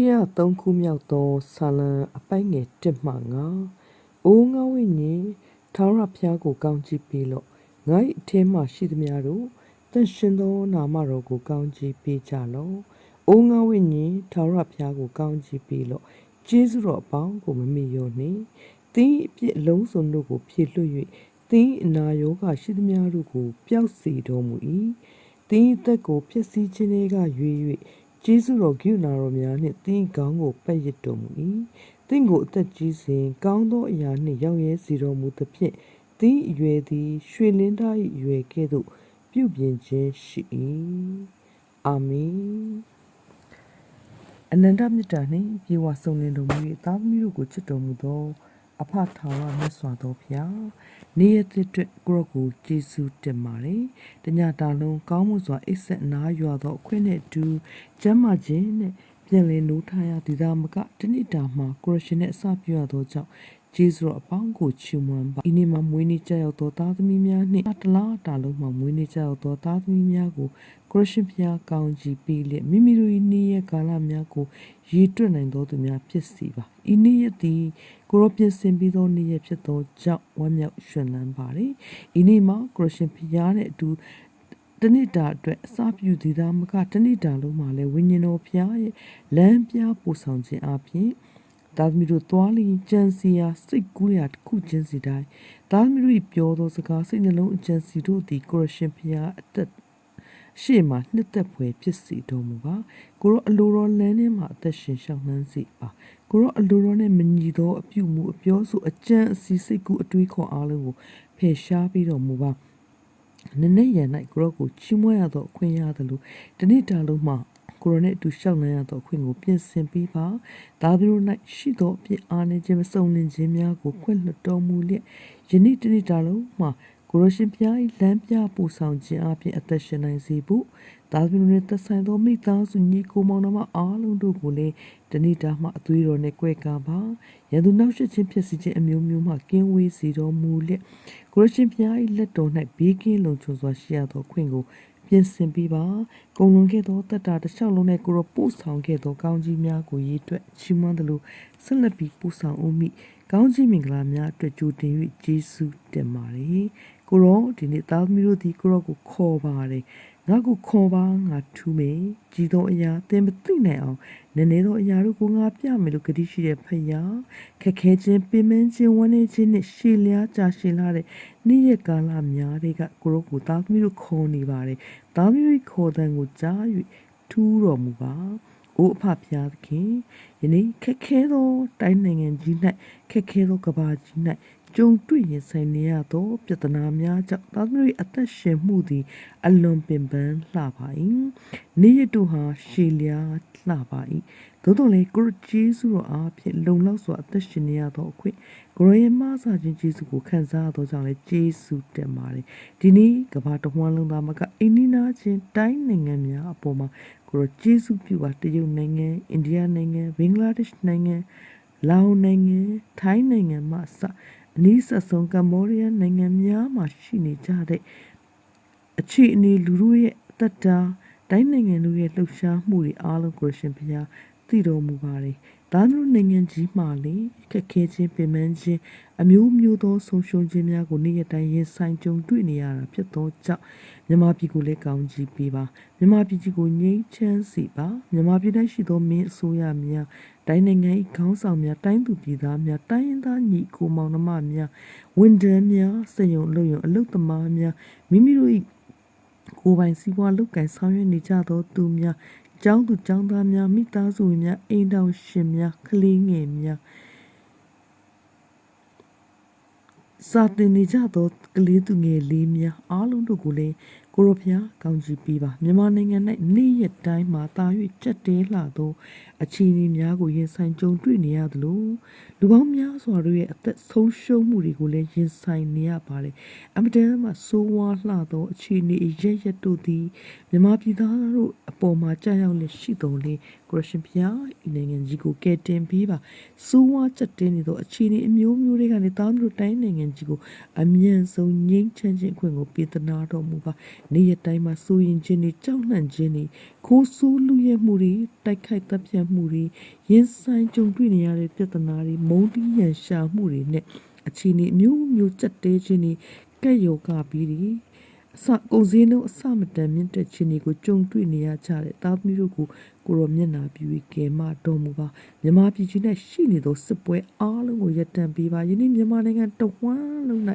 103ခုမြောက်သောဆာလံအပိုက်ငယ်1မှ9အိုးငါဝိညာဉ်ထာဝရဘုရားကိုကောင်းချီးပေးလော့ငါ၏အထင်းမှရှိသမျှတို့တန်ရှင်သောနာမတော်ကိုကောင်းချီးပေးကြလော့အိုးငါဝိညာဉ်ထာဝရဘုရားကိုကောင်းချီးပေးလော့ကျေးဇူးတော်အပေါင်းကိုမမေ့လျော့နှင့်သင်၏အပြစ်အလုံးစုံတို့ကိုဖြည့်လွှတ်၍သင်၏အနာရောဂါရှိသမျှတို့ကိုပျောက်စေတော်မူ၏သင်၏အသက်ကိုဖျက်ဆီးခြင်းတွေကရွေ၍ ကျေးဇူးတော်ဂိူနာတော်များနှင့်သင်၏ခေါင်းကိုပတ်ရစ်တော်မူ၏သင်ကိုအသက်ကြီးစဉ်ကောင်းသောအရာနှင့်ရောက်ရဲစေတော်မူသဖြင့်သင်၏အရွယ်သည် ရွှေလင်းသား၏အရွယ်ကဲ့သို့ပြုပြင်ခြင်းရှိ၏အာမင်အနန္တမြတ်တာနှင့်ပြေဝဆုံလင်တော်မူ၍သားသမီးတို့ကိုချစ်တော်မူသော အဖထာဝရမြတ်စွာသောဘုရား နေရတဲ့အတွက်ကိုရောကိုကျေးဇူးတင်ပါတယ်။တညတာလုံးကောင်းမှုစွာအိပ်ဆက်နားရွာသောအခွင့်နဲ့အတူကျမ်းမာခြင်းနဲ့ပြန်လည်နိုးထရသည်သာမကတဏိတာမှာကိုရရှင်နဲ့အစပြုရသောကြောင့် ကျေးဇူးတော်အပေါင်းကိုချီးမွမ်းပါ။ဤနေ့မှာမွေးနေ့ကြရောက်သောသားသမီးများနှင့်တလားတာလုံးမှာမွေးနေ့ကြရောက်သောသားသမီးများကိုကိုရရှင်ဖျားကောင်းကြီးပေးလျက်မိမိတို့၏နေ့ရက်ကာလများကိုရည်တွက်နိုင်သောသူများဖြစ်စီပါ။ဤနေ့ရက်သည်ကိုရောပြင်ဆင်ပြီးသောနေ့ရက်ဖြစ်သောကြောင့်ဝမ်းမြောက်ရွှင်လန်းပါれ။ဤနေ့မှာကိုရရှင်ဖျားနဲ့အတူတဏိတာအတွက်အစာပြုသည်သာမကတဏိတာလုံးမှာလည်းဝိညာဉ်တော်ဖျားရဲ့လမ်းပြပို့ဆောင်ခြင်းအပြင် သာသမီတို့သွားလျင်ကြံစီရာစိတ်ကူးရာတစ်ခုချင်းစီတိုင်းသာသမီတို့ပြောသောစကားစိတ်နှလုံးအကြံစီတို့သည်ကိုရရှင်ဖျားအသက်ရှေ့မှာနှစ်သက်ဖွယ်ဖြစ်စီတော်မူပါကိုရောအလိုတော်လမ်းထဲမှာအသက်ရှင်ရှောင်နှမ်းစီပါကိုရောအလိုတော်နဲ့မညီသောအပြုမှုအပြောဆိုအကြံအစီစိတ်ကူးအတွေးခေါ်အားလုံးကိုဖယ်ရှားပြီးတော်မူပါနည်းနည်းရ၌ကိုရောကိုချီးမွမ်းရသောအခွင့်ရသလိုတနေ့တာလုံးမှာ ကိုရိုနဲ့အတူရှောက်လန်းရသောအခွင့်ကိုပြင်ဆင်ပေးပါဒါပြီးတော့၌ရှိသောအပြစ်အားနည်းခြင်းမစုံလင်ခြင်းများကိုခွင့်လွှတ်တော်မူလျက်ယနေ့တနေ့တာလုံးမှာကိုရရှင်ဖျား၏လမ်းပြပို့ဆောင်ခြင်းအပြင်အသက်ရှင်နိုင်စေဖို့ဒါသမီးတို့နဲ့သက်ဆိုင်သောမိသားစုညီကိုမောင်နှမအားလုံးတို့ကိုလည်းတဏိတာမှအသွေးတော်နဲ့ကြွယ်ကာပါရန်သူနောက်ရှက်ခြင်းဖြစ်စီခြင်းအမျိုးမျိုးမှကင်းဝေးစေတော်မူလျက်ကိုရရှင်ဖျား၏လက်တော်၌ဘေးကင်းလုံခြုံစွာရှိရသောခွင့်ကို ပြင်ဆင်ပြီးပါကုံလွန်ခဲ့သောတတ္တာတစ်လျှောက်လုံးနဲ့ကိုရပို့ဆောင်ခဲ့သောကောင်းကြီးများကိုရေးအတွက်ချီးမွမ်းသလိုဆက်လက်ပြီးပို့ဆောင်ဦးမိကောင်းကြီးမင်္ဂလာများအတွက်ကြိုတင်၍ယေရှုတင်ပါတယ်ကိုရောဒီနေ့သားသမီးတို့ဒီကိုရောကိုခေါ်ပါတယ် ငါကိုခေါ်ပါငါထူးမယ်ကြီးသောအရာသင်မသိနိုင်အောင်နည်းနည်းသောအရာတို့ကိုငါပြမယ်လို့ဂတိရှိတဲ့ဖယားခက်ခဲခြင်းပင်မခြင်းဝမ်းနည်းခြင်းနဲ့ရှည်လျားကြာရှည်လာတဲ့နေ့ရက်ကာလများတွေကကိုရောကိုသားသမီးတို့ခေါ်နေပါတယ်သားသမီးခေါ်တဲ့ကိုကြား၍ထူးတော်မူပါအိုးအဖဖျားသခင်ယနေ့ခက်ခဲသောတိုင်းနိုင်ငံကြီး၌ခက်ခဲသောကဘာကြီး၌ ကြုံတွေ့ရင်ဆိုင်နေရသောပြဿနာများကြောင့်သားသမီး၏အသက်ရှင်မှုသည် အလွန်ပင်ပန်းလှပါ၏နေ့ရက်တို့ဟာရှည်လျားလှပါ၏သို့တော်လည်းကိုရကျေးဇူးတော်အားဖြင့်လုံလောက်စွာအသက်ရှင်နေရသောအခွင့်ကိုရရဲ့မဆာခြင်းကျေးဇူးကိုခံစားရသောကြောင့်လည်းကျေးဇူးတင်ပါတယ်ဒီနေ့ကမ္ဘာတစ်ဝန်းလုံးသားမကအိန္ဒိနာချင်းတိုင်းနိုင်ငံများအပေါ်မှာကိုရကျေးဇူးပြုပါတရုတ်နိုင်ငံအိန္ဒိယနိုင်ငံဘင်္ဂလားဒေ့ရှ်နိုင်ငံလာအိုနိုင်ငံထိုင်းနိုင်ငံမှစအ နည်းဆက်ဆုံးကမ္ဘောဒီးယားနိုင်ငံများမှာရှိနေကြတဲ့အခြေအနေလူတို့ရဲ့အသက်တာတိုင်းနိုင်ငံတို့ရဲ့လှုပ်ရှားမှုတွေအားလုံးကိုရှင်ဖျားသိတော်မူပါတယ်။ ဒါမျိုးနိုင်ငံကြီးမှလေခက်ခဲခြင်းပင်ပန်းခြင်းအမျိုးမျိုးသောဆုံးရှုံးခြင်းများကိုနေ့ရက်တိုင်းရင်ဆိုင်ကြုံတွေ့နေရတာဖြစ်သောကြောင့်မြန်မာပြည်ကိုလည်းကောင်းကြီးပေးပါမြန်မာပြည်ကြီးကိုငြိမ်းချမ်းစေပါမြန်မာပြည်တိုင်းရှိသောမင်းအစိုးရများတိုင်းနိုင်ငံ၏ခေါင်းဆောင်များတိုင်းသူပြည်သားများတိုင်းရင်းသားညီကိုမောင်နှမများဝန်ထမ်းများစက်ရုံအလုပ်ရုံအလုပ်သမားများမိမိတို့၏ကိုယ်ပိုင်စီးပွားလုပ်ကိုင်ဆောင်ရွက်နေကြသောသူများ ကျောင်းသူကျောင်းသားများမိသားစုဝင်များအိမ်တော်ရှင်များကလေးငယ်များစာတင်နေကြသောကလေးသူငယ်လေးများအားလုံးတို့ကိုလည်းကိုရဖျားကောင်းချီးပေးပါမြန်မာနိုင်ငံ၌နေ့ရက်တိုင်းမှာတာ၍ကြက်တဲလှသော အခြေအနေများကိုရင်ဆိုင်ကြုံတွေ့နေရသလိုလူပေါင်းများစွာတို့ရဲ့အသက်ဆုံးရှုံးမှုတွေကိုလည်းရင်ဆိုင်နေရပါတယ်အမတန်မှဆိုးဝါးလှသောအခြေအနေရရက်တို့သည်မြန်မာပြည်သားတို့အပေါ်မှာကြာရောက်လက်ရှိတော်လေကိုရရှင်ဖျားဤနိုင်ငံကြီးကိုကယ်တင်ပေးပါဆိုးဝါးကြက်တဲနေသောအခြေအနေအမျိုးမျိုးတွေကနေသားတို့တိုင်းနိုင်ငံကြီးကိုအမြန်ဆုံးငြိမ်းချမ်းခြင်းအခွင့်ကိုပေးသနာတော်မူပါနေ့ရက်တိုင်းမှာစိုးရင်ခြင်းတွေကြောက်လန့်ခြင်းတွေခိုးဆိုးလူရဲမှုတွေတိုက်ခိုက်တပ်ဖြတ်မှုတွေရင်ဆိုင်ကြုံတွေ့နေရတဲ့ပြဿနာတွေမုန်းတီးရန်ရှာမှုတွေနဲ့အခြေအနေအမျိုးမျိုးစက်တဲခြင်းတွေကက်ယောဂပြီးတွေအစကုန်စည်နှုန်းအစမတန်မြင့်တက်ခြင်းတွေကိုကြုံတွေ့နေရကြတဲ့သားသမီးတို့ကိုကိုရောမျက်နာပြူကဲမတော်မူပါမြမပြည်ကြီးနဲ့ရှိနေသောစစ်ပွဲအားလုံးကိုရပ်တန့်ပေးပါယနေ့မြန်မာနိုင်ငံတဝန်းလုံး၌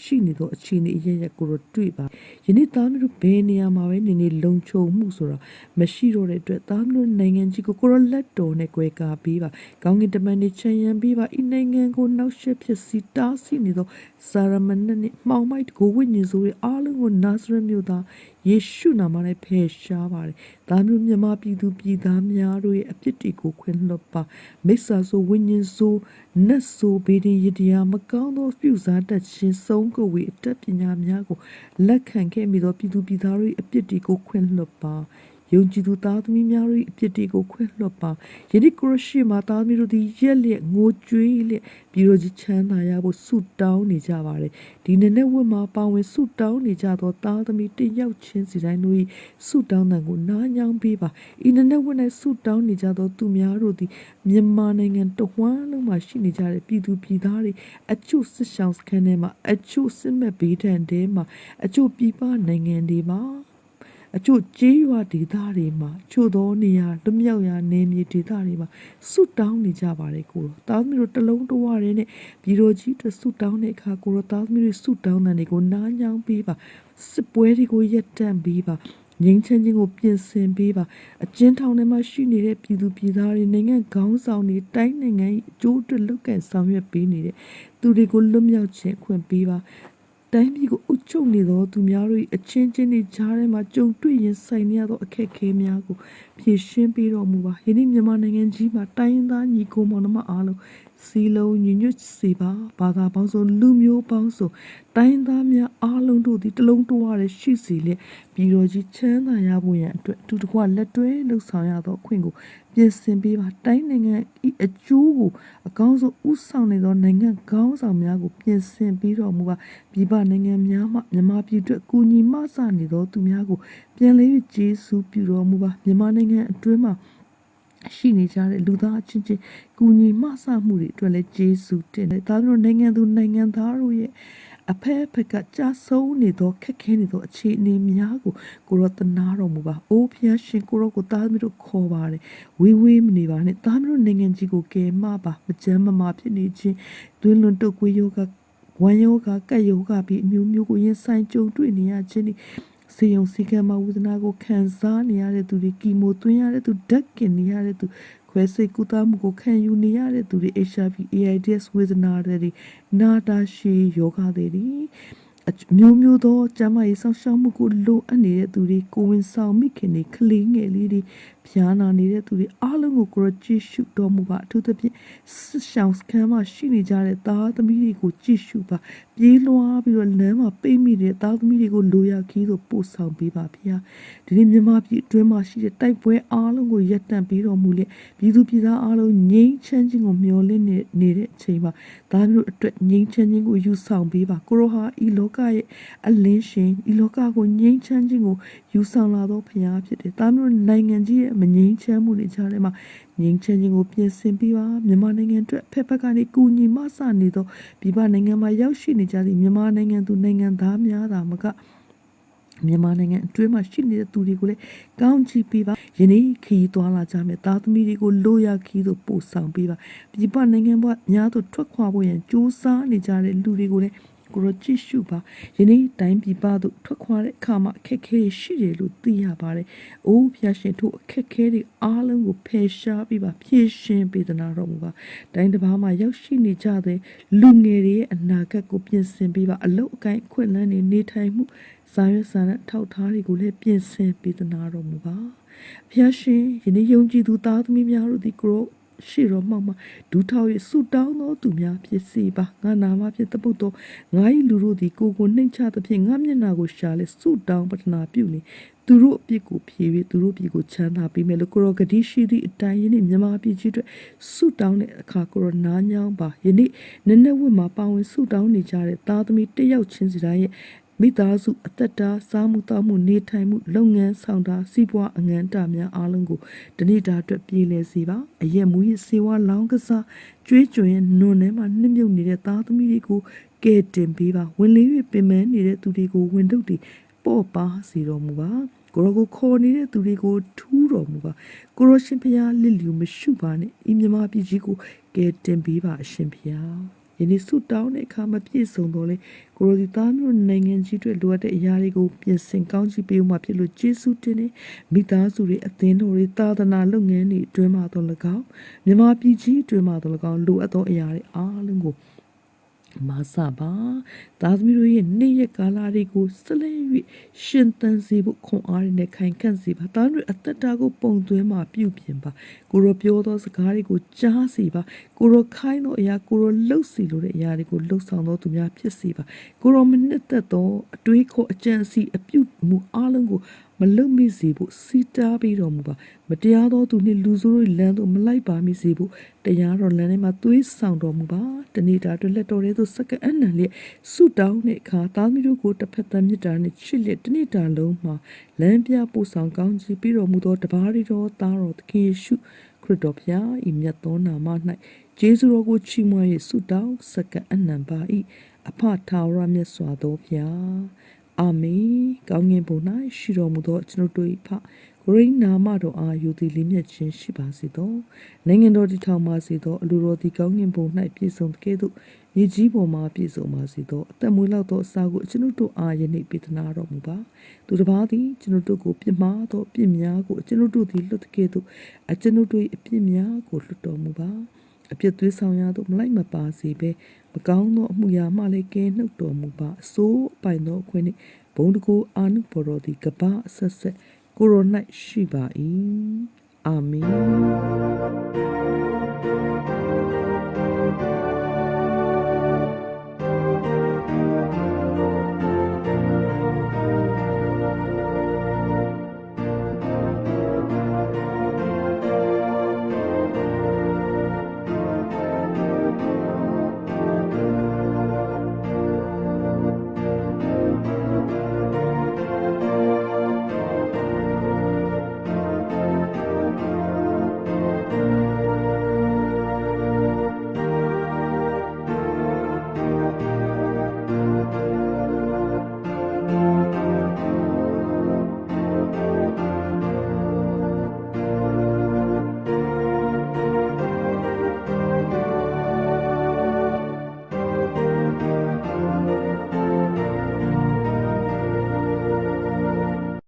ရှိနေသောအခြေအနေအရရက်ကိုရောတွေ့ပါယနေ့သားမျိုးတို့ဘယ်နေရာမှာပဲနေနေလုံခြုံမှုဆိုတာမရှိတော့တဲ့အတွက်သားမျိုးနိုင်ငံကြီးကိုကိုရောလက်တော်နဲ့ကြွယ်ကာပေးပါကောင်းကင်တမန်နေချမ်းရံပေးပါဤနိုင်ငံကိုနောက်ရှက်ဖြစ်စီတားဆီးနေသောစာရမဏေနဲ့မှောင်မိုက်ကိုဝိညာဉ်ဆိုးရဲ့အားလုံးကိုနာဇရက်မြို့သားယေရှုနာမနဲ့ဖယ်ရှားပါတယ်။ဒါမျိုးမြမပြည်သူပြည်သားများတို့ရဲ့အပြစ်တွေကိုခွင့်လွှတ်ပါ။မိစ္ဆာဆိုဝိညာဉ်ဆိုနတ်ဆိုဗေဒင်ယတရားမကောင်းသောပြုစားတတ်ခြင်းဆုံးကိုဝေအတတ်ပညာများကိုလက်ခံခဲ့မိသောပြည်သူပြည်သားတို့ရဲ့အပြစ်တွေကိုခွင့်လွှတ်ပါ။ ယုံကြည်သူသားသမီးများတို့၏အပြစ်တွေကိုခွင့်လွှတ်ပါယနေ့ကိုရရှိမှာသားသမီးတို့သည်ရက်လျက်ငိုကြွေးလျက်ပြီးတော့ချမ်းသာရဖို့ဆုတောင်းနေကြပါတယ်ဒီနေ့နဲ့ဝတ်မှာပါဝင်ဆုတောင်းနေကြသောသားသမီးတယောက်ချင်းစီတိုင်းတို့၏ဆုတောင်းတဲ့ကိုနားညောင်းပေးပါဤနေ့နဲ့ဝတ်၌ဆုတောင်းနေကြသောသူများတို့သည်မြန်မာနိုင်ငံတဝန်းလုံးမှာရှိနေကြတဲ့ပြည်သူပြည်သားတွေအချို့စစ်ဆောင်စခန်းထဲမှာအချို့စစ်မဲ့ဘေးဒဏ်ထဲမှာအချို့ပြည်ပနိုင်ငံတွေမှာ အချို့ကြေးရွာဒေသတွေမှာချို့သောနေရာလွမြောက်ရာနေမြေဒေသတွေမှာဆွတ်တောင်းနေကြပါတယ်ကိုတော့တာသမီးတို့တလုံးတဝရင်းနဲ့ပြည်တော်ကြီးတို့ဆွတ်တောင်းတဲ့အခါကိုတော့တာသမီးတို့ဆွတ်တောင်းတဲ့နေကိုနားညောင်းပေးပါစစ်ပွဲတွေကိုရပ်တန့်ပေးပါငင်းချမ်းခြင်းကိုပြင်ဆင်ပေးပါအကျဉ်းထောင်ထဲမှာရှိနေတဲ့ပြည်သူပြည်သားတွေနိုင်ငံခေါင်းဆောင်တွေတိုင်းနိုင်ငံအကျိုးအတွက်လုပ်ကံဆောင်ရွက်ပေးနေတဲ့သူတွေကိုလွတ်မြောက်ခြင်းခွင့်ပေးပါ တိုင်းပြည်ကိုအုပ်ချုပ်နေသောသူများတို့၏အချင်းချင်းတွေကြားထဲမှာကြုံတွေ့ရင်ဆိုင်နေရသောအခက်အခဲများကိုဖြေရှင်းပေးတော်မူပါယနေ့မြန်မာနိုင်ငံကြီးမှာတိုင်းရင်းသားညီကိုမောင်နှမအားလုံး စီလုံးညညွတ်စေပါဘာသာပေါင်းစုံလူမျိုးပေါင်းစုံတိုင်းရင်းသားများအားလုံးတို့သည်တလုံးတဝရရှိစေလျက်ပြည်တော်ကြီးချမ်းသာရဖို့ရန်အတွက်အတူတကွလက်တွဲလှုပ်ဆောင်ရသောအခွင့်ကိုပြင်ဆင်ပေးပါတိုင်းနိုင်ငံဤအကျိုးကိုအကောင်းဆုံးဥဆောင်နေသောနိုင်ငံခေါင်းဆောင်များကိုပြင်ဆင်ပြီးတော်မူပါပြည်ပနိုင်ငံများမှမြန်မာပြည်အတွက်ကူညီမဆနေသောသူများကိုပြန်လည်ကျေးဇူးပြုတော်မူပါမြန်မာနိုင်ငံအတွင်းမှာ ရှိနေကြတဲ့လူသားချင်းချင်းကူညီမဆမှုတွေအတွက်လည်းကျေးဇူးတင်တယ်ဒါကြောင့်နိုင်ငံသူနိုင်ငံသားတို့ရဲ့အဖက်ဖက်ကကြာဆုံးနေသောခက်ခဲနေသောအခြေအနေများကိုကိုရောတနာတော်မူပါ။အိုးဖျားရှင်ကိုရောကိုသားသမီးတို့ခေါ်ပါတယ်။ဝေးဝေးမနေပါနဲ့။သားသမီးတို့နိုင်ငံကြီးကိုကယ်မပါမကြမ်းမမာဖြစ်နေခြင်းတွင်းလွန်တုတ်ကွေးယောဂဝမ်းယောဂကက်ယောဂပြီးအမျိုးမျိုးကိုရင်ဆိုင်ကြုံတွေ့နေရခြင်း ဒီစေယုံစီကံမဝုဒနာကိုခံစားနေရတဲ့သူတွေကီမိုသွင်းရတဲ့သူဓာတ်ကင်နေရတဲ့သူခွဲစိတ်ကုသမှုကိုခံယူနေရတဲ့သူတွေ HIV AIDS ဝေဒနာတွေနာတာရှည်ယောဂတွေအမျိုးမျိုးသောကျမ်းမာရေးဆောင်ရှောက်မှုကိုလိုအပ်နေတဲ့သူတွေကိုဝင်ဆောင်မိခင်တွေကလေးငယ်လေးတွေ ဖျားနာနေတဲ့သူတွေအားလုံးကိုကိုရကြည့်ရှုတော်မူပါအထူးသဖြင့်စစ်ဆောင်စခန်းမှာရှိနေကြတဲ့သားသမီးတွေကိုကြည့်ရှုပါပြေးလွှားပြီးတော့လမ်းမှာပိတ်မိတဲ့သားသမီးတွေကိုလိုရာခီးသို့ပို့ဆောင်ပေးပါဗျာဒီနေ့မြန်မာပြည်အတွင်းမှာရှိတဲ့တိုက်ပွဲအားလုံးကိုရပ်တန့်ပေးတော်မူလျက်ပြည်သူပြည်သားအားလုံးငြိမ်းချမ်းခြင်းကိုမျှော်လင့်နေနေတဲ့အချိန်မှာသားမျိုးအတွက်ငြိမ်းချမ်းခြင်းကိုယူဆောင်ပေးပါကိုရောဟာဤလောကရဲ့အလင်းရှင်ဤလောကကိုငြိမ်းချမ်းခြင်းကိုယူဆောင်လာသောဖခင်ဖြစ်တယ်သားမျိုးနိုင်ငံကြီးရဲ့မငြိမ်းချမ်းမှုတွေကြားထဲမှာငြိမ်းချမ်းခြင်းကိုပြင်ဆင်ပေးပါမြန်မာနိုင်ငံအတွက်ဖက်ဖက်ကနေကူညီမဆနေသောပြည်ပနိုင်ငံမှာရောက်ရှိနေကြသည့်မြန်မာနိုင်ငံသူနိုင်ငံသားများသာမကမြန်မာနိုင်ငံအတွင်းမှာရှိနေတဲ့သူတွေကိုလည်းကောင်းချီးပေးပါယနေ့ခီးသွားလာကြမယ်သားသမီးတွေကိုလိုရာခီးသို့ပို့ဆောင်ပေးပါပြည်ပနိုင်ငံဘဝများသို့ထွက်ခွာဖို့ရန်ကြိုးစားနေကြတဲ့လူတွေကိုလည်း ကိုရကြည့်ရှုပါယနေ့တိုင်းပြည်ပသို့ထွက်ခွာတဲ့အခါမှာအခက်အခဲရှိတယ်လို့သိရပါတယ်။အိုးဖျားရှင်တို့အခက်အခဲတွေအားလုံးကိုဖယ်ရှားပြီးပါဖြည့်ရှင်ပေးသနာတော်မူပါ။တိုင်းတစ်ပါးမှာရောက်ရှိနေကြတဲ့လူငယ်တွေရဲ့အနာဂတ်ကိုပြင်ဆင်ပြီးပါအလုတ်အကိုင်းအခွင့်အလမ်းတွေနေထိုင်မှုစာရွက်စာတမ်းထောက်ထားတွေကိုလည်းပြင်ဆင်ပေးသနာတော်မူပါ။ဖျားရှင်ယနေ့ယုံကြည်သူသားသမီးများတို့ဒီကိုရှိ တော်မှောက်မှဒူးထောက်၍ဆုတောင်းသောသူများဖြစ်စေပါငါနာမဖြစ်တပုတ်သောငါ၏လူတို့သည်ကိုကိုနှိမ်ချသဖြင့်ငါမျက်နာကိုရှာလေဆုတောင်းပတနာပြုလေသူတို့အပြစ်ကိုဖြေ၍သူတို့ပြည်ကိုချမ်းသာပေးမယ်လို့ကိုရောဂတိရှိသည့်အတိုင်းယနေ့မြန်မာပြည်ကြီးအတွက်ဆုတောင်းတဲ့အခါကိုရောနားညောင်းပါယနေ့နည်းနည်းဝတ်မှာပါဝင်ဆုတောင်းနေကြတဲ့သားသမီးတယောက်ချင်းစီတိုင်းရဲ့ မိသားစုအသက်တာစားမှုတောက်မှုနေထိုင်မှုလုပ်ငန်းဆောင်တာစီးပွားအငန်းတာများအားလုံးကိုတနေ့တာအတွက်ပြည်လဲစေပါအရက်မူရေးစေဝါလောင်းကစားကျွေးကြွင်နွန်ထဲမှာနှိမ့်မြုပ်နေတဲ့သားသမီးတွေကိုကဲတင်ပေးပါဝင်လေး၍ပင်ပန်းနေတဲ့သူတွေကိုဝင်ထုတ်တွေပေါ့ပါစေတော်မူပါကိုရောကိုခေါ်နေတဲ့သူတွေကိုထူးတော်မူပါကိုရောရှင်ဖျားလစ်လျူမရှုပါနဲ့ဤမြမပြည်ကြီးကိုကဲတင်ပေးပါအရှင်ဖျား ယနေ့ဆုတောင်းတဲ့အခါမပြည့်စုံတော့လေကိုရိုဒီသားမျိုးနိုင်ငံကြီးတွေလိုအပ်တဲ့အရာတွေကိုပြင်ဆင်ကောင်းချီးပေးမှဖြစ်လို့ကျေးဇူးတင်နေမိသားစုတွေအသင်းတော်တွေသာသနာလုပ်ငန်းတွေအတွင်းမှာတော့၎င်းမြန်မာပြည်ကြီးအတွင်းမှာတော့၎င်းလိုအပ်သောအရာတွေအားလုံးကို မဆပါသာသမီတို့ရဲ့နေ့ရက်ကာလတွေကိုဆက်လက်၍ရှင်သန်စေဖို့ခွန်အားရနဲ့ခိုင်ခန့်စေပါသာသမီတို့အသက်တာကိုပုံသွင်းမှပြုပြင်ပါကိုရောပြောသောစကားတွေကိုကြားစေပါကိုရောခိုင်းသောအရာကိုရောလှုပ်စီလိုတဲ့အရာတွေကိုလှုပ်ဆောင်သောသူများဖြစ်စေပါကိုရောမနှစ်သက်သောအတွေးခေါ်အကြံစီအပြုမှုအားလုံးကို မလုံမိစေဖို့စီတားပြီးတော်မူပါမတရားသောသူနှင့်လူဆိုးတို့လမ်းသို့မလိုက်ပါမိစေဖို့တရားတော်လမ်းထဲမှာသွေးဆောင်တော်မူပါတနေ့တာအတွက်လက်တော်ထဲသို့စက္ကအနံလျက်ဆုတောင်းတဲ့အခါသားသမီးတို့ကိုတစ်ဖက်သက်မြတ်တာနဲ့ချစ်လက်တနေ့တာလုံးမှာလမ်းပြပို့ဆောင်ကောင်းချီးပြီးတော်မူသောတပါးရီတော်သားတော်သခင်ယေရှုခရစ်တော်ဖျားဤမြတ်သောနာမ၌ကျေးဇူးတော်ကိုချီးမွမ်း၍ဆုတောင်းစက္ကအနံပါ၏အဖထာဝရမြတ်စွာသောဖျား အာမင်ကောင်းငင်ဘုံ၌ရှိတော်မူသောကျွန်ုပ်တို့၏ဖဂရိနာမတော်အားယူသည်လေးမြတ်ခြင်းရှိပါစေသောနိုင်ငံတော်တည်ထောင်ပါစေသောအလိုတော်ဒီကောင်းငင်ဘုံ၌ပြည့်စုံကဲ့သို့မြေကြီးပေါ်မှာပြည့်စုံပါစေသောအသက်မွေးလောက်သောအစာကိုကျွန်ုပ်တို့အားယနေ့ပေးသနာတော်မူပါသူတစ်ပါးသည်ကျွန်ုပ်တို့ကိုပြစ်မှားသောပြစ်များကိုကျွန်ုပ်တို့သည်လွတ်ကဲ့သို့အကျွန်ုပ်တို့၏အပြစ်များကိုလွတ်တော်မူပါအပြစ်သွေးဆောင်ရသို့မလိုက်မပါစေဘဲ မကောင်းသောအမှုရာမှလည်းကဲနှုတ်တော်မူပါအစိုးအပိုင်သောအခွင့်နှင့်ဘုံတကူအာနုဘော်တော်သည်ကပ္ပအဆက်ဆက်ကိုရို၌ရှိပါ၏အာမင်